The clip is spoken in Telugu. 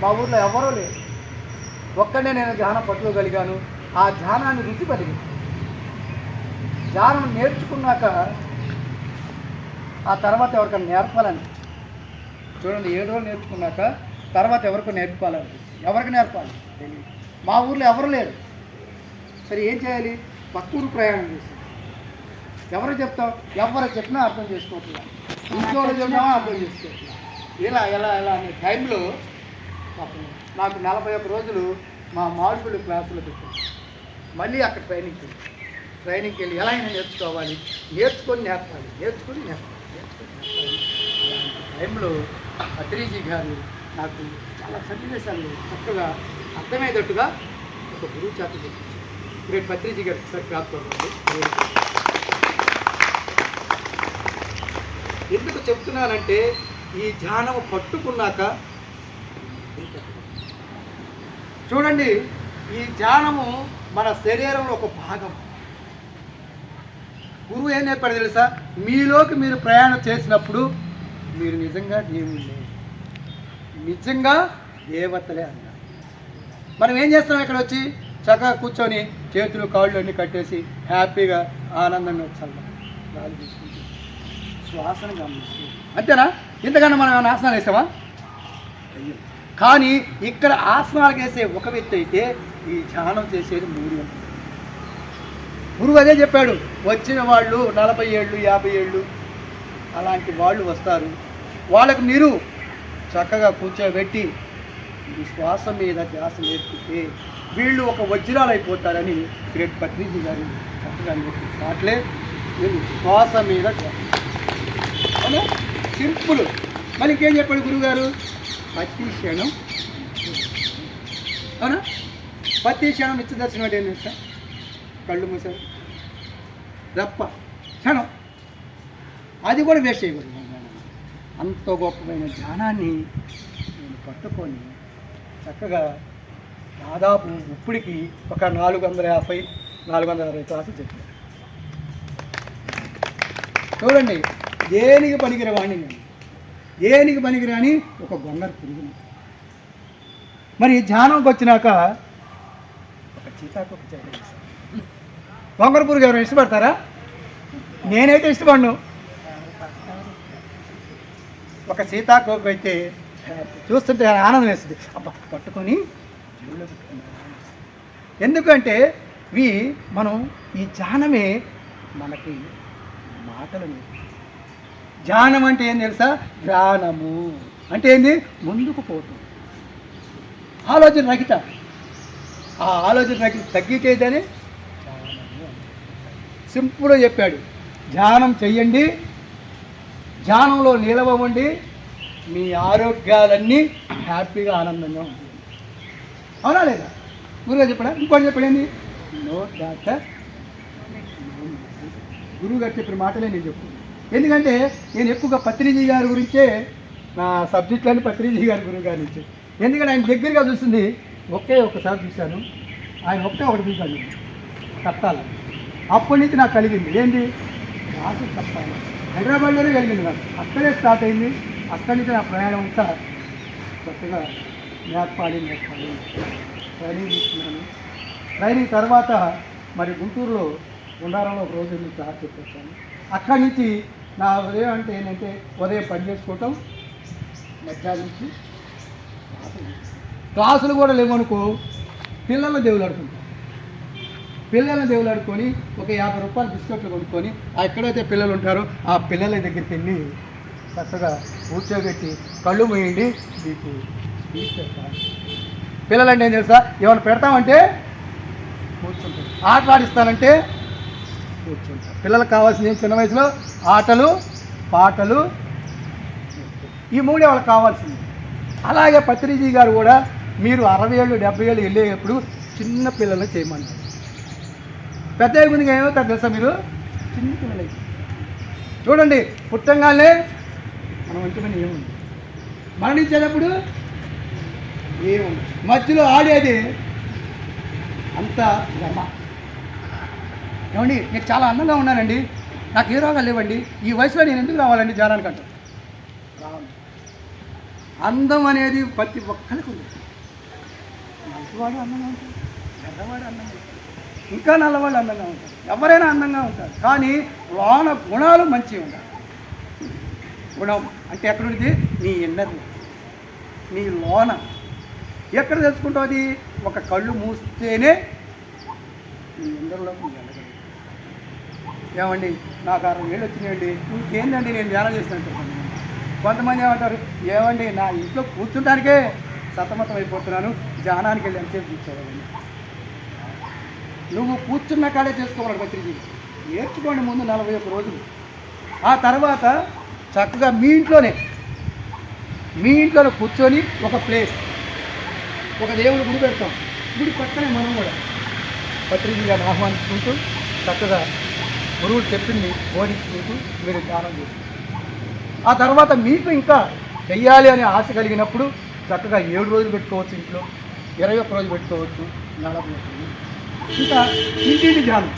మా ఊర్లో ఎవరూ లేరు. ఒక్కడే నేను ధ్యానం పట్టుకోగలిగాను. ఆ ధ్యానాన్ని రుచి పలిగి ధ్యానం నేర్చుకున్నాక ఆ తర్వాత ఎవరికైనా నేర్పాలని? చూడండి ఏదో నేర్చుకున్నాక తర్వాత ఎవరికో నేర్పాలని? ఎవరికి నేర్పాలి? మా ఊర్లో ఎవరు లేరు. సరే ఏం చేయాలి? పక్క ఊరు ప్రయాణం చేసి ఎవరు చెప్తాం? ఎవరు చెప్పినా అర్థం చేసుకోవట్లేదు. ఇంట్లో చెప్పినా అర్థం చేసుకోవట్లేదు. ఇలా ఎలా ఎలా అనే టైంలో నాకు నలభై ఒక్క రోజులు మా మాడుగులు క్లాసులు పెట్టాను మళ్ళీ అక్కడ ట్రైనింగ్కి వెళ్ళి ట్రైనింగ్కి వెళ్ళి ఎలా అయినా నేర్చుకోవాలి. నేర్చుకొని నేర్పాలి. నేర్చుకొని నేర్పాలి. నేర్చుకొని నేర్పాలి. అలాంటి టైంలో అత్రీజీ గారు నాకు చాలా సన్నివేశాలు చక్కగా అర్థమయ్యేటట్టుగా ఒక గురువు చేత చెప్పించారు రేపు పత్రిజీ గారు ఒకసారి ప్రాప్తం ఎందుకు చెప్తున్నానంటే ఈ ధ్యానం పట్టుకున్నాక చూడండి ఈ ధ్యానము మన శరీరంలో ఒక భాగం. గురువు ఏం చెప్పాడు తెలుసా? మీలోకి మీరు ప్రయాణం చేసినప్పుడు మీరు నిజంగా దేవుళ్ళే. నిజంగా దేవతలే అన్నారు. మనం ఏం చేస్తున్నాం ఇక్కడ వచ్చి? చక్కగా కూర్చొని చేతులు కాళ్ళు అన్నీ కట్టేసి హ్యాపీగా ఆనందంగా వచ్చాం గాలి తీసుకుంటూ శ్వాసను గమనిస్తుంది అంతేనా? ఇంతకన్నా మనం నాశనాలు వేసామా? అయ్యో. కానీ ఇక్కడ ఆసనాలు వేసే ఒక వ్యక్తి అయితే ఈ ధ్యానం చేసేది మూడు. గురువు అదే చెప్పాడు వచ్చిన వాళ్ళు నలభై ఏళ్ళు యాభై ఏళ్ళు అలాంటి వాళ్ళు వస్తారు. వాళ్ళకు మీరు చక్కగా కూర్చోబెట్టి ఈ శ్వాస మీద ధ్యాస నేర్పితే వీళ్ళు ఒక వజ్రాలు అయిపోతారని గ్రేట్ పత్రిజీ గారు చక్కగా చెప్పి మాటలే. శ్వాస మీద ధ్యాస సింపుల్. మరి ఇంకేం చెప్పాడు గురువుగారు? ప్రతి క్షణం అవునా? ప్రతి క్షణం నిత్య దర్శనం అంటే ఏంటంటే కళ్ళు మూసారు. రప్ప. క్షణం. అది కూడా వేస్ట్ చేయకూడదు. అంత గొప్పమైన ధ్యానాన్ని నేను పట్టుకొని చక్కగా దాదాపు ఇప్పటికి ఒక నాలుగు వందల యాభై నాలుగు వందల అరవై క్లాసులు చెప్పాను. చూడండి దేనికి పనికిరవాణ్ణి నేను. దేనికి పనికిరాని ఒక గొంగర పురుగు మరి ధ్యానంకి వచ్చినాక ఒక చీతాకొక చేయాలి గొంగర పురుగు ఎవరైనా ఇష్టపడతారా? నేనైతే ఇష్టపడను. ఒక సీతాకోక అయితే చూస్తుంటే ఆనందం వేస్తుంది. అబ్బా పట్టుకొని పెట్టుకున్నాను. ఎందుకంటే ఇవి మనం ఈ ధ్యానమే మనకి మాటలు నేర్పిస్తుంది. ధ్యానం అంటే ఏం తెలుసా? ధ్యానము. అంటే ఏంది? ముందుకు పోవటం. ఆలోచన రహిత. ఆ ఆలోచన రహిత తగ్గితేదనే ధ్యానము సింపుల్గా చెప్పాడు. ధ్యానం చెయ్యండి. ధ్యానంలో నిలవండి మీ ఆరోగ్యాలన్నీ హ్యాపీగా ఆనందంగా ఉంటుంది అవునా లేదా? గురుగా చెప్పడా? ఇంకోటి చెప్పాడు నో డాక్టర్. గురువు గారు చెప్పిన మాటలే నేను చెప్పు ఎందుకంటే నేను ఎక్కువగా పత్రిజీ గారి గురించే నా సబ్జెక్టులన్నీ పత్రిజీ గారి గురించి గారి ఎందుకంటే ఆయన దగ్గరగా చూస్తుంది ఒకే ఒకసారి చూశాను. ఆయన ఒకే ఒకటి చూశాను. కట్టాలి అప్పటి నుంచి నాకు కలిగింది. ఏంటి రాసి కట్టాలి హైదరాబాద్లోనే కలిగింది నాకు. అక్కడే స్టార్ట్ అయింది. అక్కడి నుంచి నా ప్రయాణం అంతా కొత్తగా నేర్పాలి నేర్పాలి. ట్రైనింగ్ తీసుకున్నాను. ట్రైనింగ్ తర్వాత మరి గుంటూరులో గుండారంలో ఒక రోజు నుంచి సార్ చెప్పొచ్చాను. అక్కడి నుంచి నా ఉదయం అంటే ఏంటంటే ఉదయం పని చేసుకోవటం మధ్యాహ్నం నుంచి క్లాసులు. కూడా లేవనుకో పిల్లల దేవులు ఆడుకుంటాం పిల్లల్ని దేవులు ఆడుకొని ఒక యాభై రూపాయలు బిస్కెట్లు కొనుక్కొని ఎక్కడైతే పిల్లలు ఉంటారో ఆ పిల్లల దగ్గరికి వెళ్ళి చక్కగా కూర్చోబెట్టి కళ్ళు మూయండి మీకు స్పీచ్ పెడతాను పిల్లలంటే ఏం తెలుసా? ఏమైనా పెడతామంటే కూర్చుంటారు. ఆటలు ఆడిస్తానంటే కూర్చుంటారు. పిల్లలకు కావాల్సిన చిన్న వయసులో? ఆటలు పాటలు. ఈ మూడే వాళ్ళకి కావాల్సింది. అలాగే పత్రిజీ గారు కూడా మీరు అరవై ఏళ్ళు డెబ్బై ఏళ్ళు వెళ్ళేటప్పుడు చిన్న పిల్లలు చేయమన్నారు. పెద్ద గురించి ఏమవుతారు తెలుసా మీరు? చిన్న పిల్లలకి చూడండి పుట్టంగానే మనం ఒంటి ఏముంది? మరణించేటప్పుడు ఏముంది? మధ్యలో ఆడేది అంత గమ ఏమండి నేను చాలా అందంగా ఉన్నానండి నాకు ఏ రోగాలు లేవండి. ఈ వయసులో నేను ఎందుకు రావాలండి జ్వరానికి అంటారు అందం అనేది ప్రతి ఒక్కరికి ఉంది. మంచివాడు అందంగా ఉంటాడు పెద్దవాడు అందంగా ఉంటాడు ఇంకా నల్లవాళ్ళు అందంగా ఉంటారు. ఎవరైనా అందంగా ఉంటారు. కానీ లోన గుణాలు మంచివి ఉండాలి. గుణం అంటే ఎక్కడుంది? నీ ఇన్నర్ నీ లోన. ఎక్కడ తెలుసుకుంటావు అది? ఒక కళ్ళు మూస్తేనే నీ ఇందరిలోకి వెళ్ళగలదు ఏమండి నాకు అరవై ఏళ్ళు వచ్చినాయండి. ఇంకేందండి నేను ధ్యానం చేసినట్టు కొంతమంది ఏమంటారు ఏమండి నా ఇంట్లో కూర్చుంటానికే సతమతం అయిపోతున్నాను ధ్యానానికి వెళ్ళి ఎంతసేపు కూర్చోవాలండి నువ్వు కూర్చున్న కాడే చేసుకోవాలి పత్రిక నేర్చుకోండి ముందు నలభై ఒక్క రోజులు. ఆ తర్వాత చక్కగా మీ ఇంట్లోనే మీ ఇంట్లోనే కూర్చొని ఒక ప్లేస్ ఒక దేవుడు గుడి పెడతాం. గుడి పక్కనే మనం కూడా. పత్రికగా ఆహ్వానించుకుంటూ చక్కగా గురువుడు చెప్పింది బోధించుకుంటూ మీరు ధ్యానం చేస్తారు ఆ తర్వాత మీకు ఇంకా చెయ్యాలి అనే ఆశ కలిగినప్పుడు చక్కగా ఏడు రోజులు పెట్టుకోవచ్చు ఇంట్లో ఇరవై ఒక్క రోజు పెట్టుకోవచ్చు నలభై ఇంకా ఇంటింటి ధ్యానం.